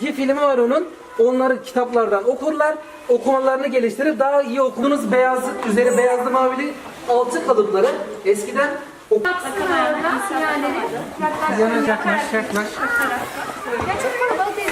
çizgi filmi var onun. Onları kitaplardan okurlar. Okumalarını geliştirip daha iyi okuduğunuz beyaz, üzeri beyazlı mavili altı kalıpları eskiden ok- yaklaş yaklaş. Ya çok kalabalık değil.